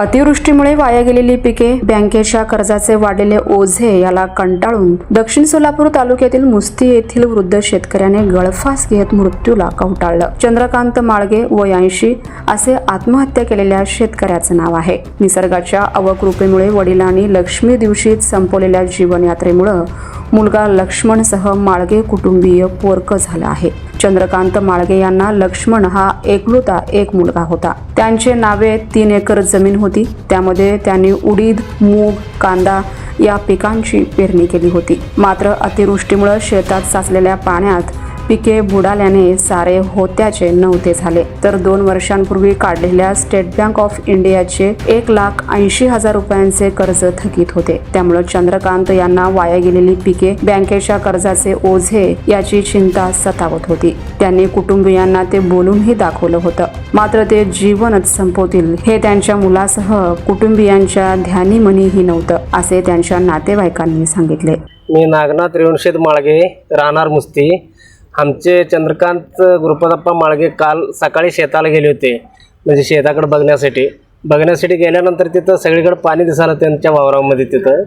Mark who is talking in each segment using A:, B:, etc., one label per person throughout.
A: अतिवृष्टीमुळे वाया गेलेली पिके बँकेच्या कर्जाचे वाढलेले ओझे याला कंटाळून दक्षिण सोलापूर तालुक्यातील मुस्ती येथील वृद्ध शेतकऱ्याने गळफास घेत मृत्यूला कवटाळलं. चंद्रकांत माळगे वय ऐंशी असे आत्महत्या केलेल्या शेतकऱ्याचं नाव आहे. निसर्गाच्या अवकृपेमुळे वडिलांनी लक्ष्मी दिवशीत संपवलेल्या जीवनयात्रेमुळं मुलगा लक्ष्मणसह माळगे कुटुंबीय पोरकं झालं आहे. चंद्रकांत माळगे यांना लक्ष्मण हा एकलुता एक मुलगा होता. त्यांचे नावे तीन एकर जमीन होती. त्यामध्ये त्यांनी उडीद मूग कांदा या पिकांची पेरणी केली होती. मात्र अतिवृष्टीमुळे शेतात साचलेल्या पाण्यात पिके बुडाल्याने सारे होत्याचे नव्हते झाले. तर दोन वर्षांपूर्वी काढलेल्या स्टेट बँक ऑफ इंडियाचे एक लाख ऐंशी हजार रुपयांचे कर्ज थकीत होते. त्यामुळे चंद्रकांत यांना वाया गेलेली पिके बँकेच्या कर्जाचे ओझे याची चिंता सतावत होती. त्यांनी कुटुंबियांना ते बोलूनही दाखवलं होतं. मात्र ते जीवनच संपवतील हे त्यांच्या मुलासह कुटुंबियांच्या ध्यानीमनीही नव्हतं असे त्यांच्या नातेवाईकांनी सांगितले.
B: मी नागनाथ रेवणशेत माळगे राहणार मुस्ती. आमचे चंद्रकांत गुरुपदप्पा माळगे काल सकाळी शेताला गेले होते. म्हणजे शेताकडे बघण्यासाठी. बघण्यासाठी गेल्यानंतर तिथं सगळीकडे पाणी दिसायला त्यांच्या वावरामध्ये तिथं.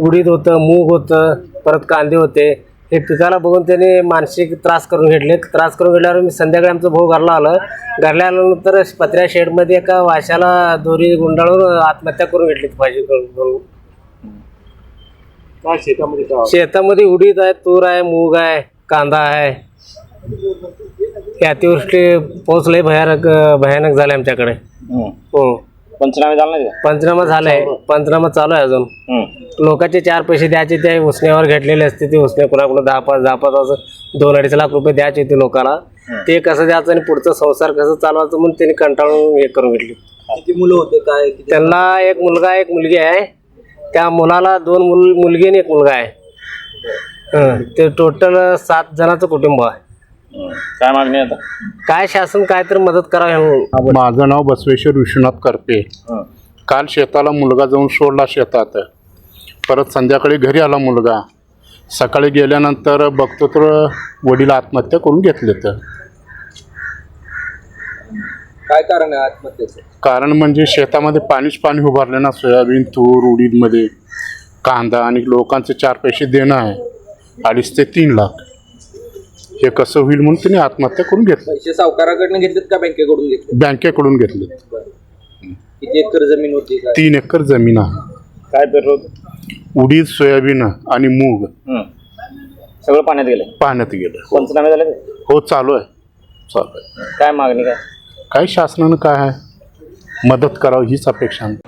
B: उडीद होतं मूग होतं परत कांदे होते. हे पिकाला बघून त्यांनी मानसिक त्रास करून घेतले. त्रास करून घेतल्यावर मी संध्याकाळी आमचं भाऊ घरला आलं. घरला आल्यानंतर पत्र्या शेडमध्ये एका वाशाला दोरी गुंडाळून आत्महत्या करून घेतली भाजी करून.
C: काय शेतामध्ये
B: शेतामध्ये उडीद आहे तूर आहे मूग आहे. कांदा आहे. हे अतिवृष्टी पाऊस लय भयानक भयानक झाले आमच्याकडे. हो.
C: पंचनामे झाला नाही का?
B: पंचनामा झालाय पंचनामा चालू आहे अजून. लोकांचे चार पैसे द्यायचे ते उसण्यावर घेतलेले असते ते उसने कुणाकुणा दहा पाच दहा पाच असं दोन अडीच लाख रुपये द्यायचे होते लोकांना. ते कसं द्यायचं आणि पुढचा संसार कसं चालवायचं म्हणून त्यांनी कंटाळून हे करून घेतली.
C: किती मुलं होते काय किती
B: त्यांना एक मुलगा एक मुलगी आहे. त्या मुलाला दोन मुल मुलगी आणि एक मुलगा आहे. हं, ते टोटल सात जणांचं कुटुंब आहे.
C: हं. काय मागणी आहे आता?
B: काय शासन काय तर मदत करावी
D: माझं नाव बसवेश्वर विश्वनाथ करपे.
C: हं.
D: काल शेताला मुलगा जाऊन सोडला शेतात. परत संध्याकाळी घरी आला मुलगा. सकाळी गेल्यानंतर बघतो तर वडील आत्महत्या करून घेतले तर
C: काय कारण आहे आत्महत्येचं?
D: कारण म्हणजे शेतामध्ये पाणीच पाणी उभारलं ना सोयाबीन तूर उडीदमध्ये कांदा आणि लोकांचे चार पैसे देणं आहे. अडीच ते तीन लाख. हे कसं होईल म्हणून त्यांनी आत्महत्या करून घेतलं.
C: पैसे सावकाराकडनं घेतलेत का बँकेकडून घेतले
D: बँकेकडून घेतले.
C: किती एकर जमीन होती काय?
D: तीन एकर जमीन आहे.
C: काय पेरलं
D: उडीद सोयाबीन आणि मूग
C: सगळं पाण्यात गेलं.
D: पाण्यात गेलं.
C: पंचनामे झाले का?
D: हो चालू आहे. चालू आहे.
C: काय मागणी काय?
D: काय शासनानं काय आहे? मदत करावं हीच अपेक्षा आहे.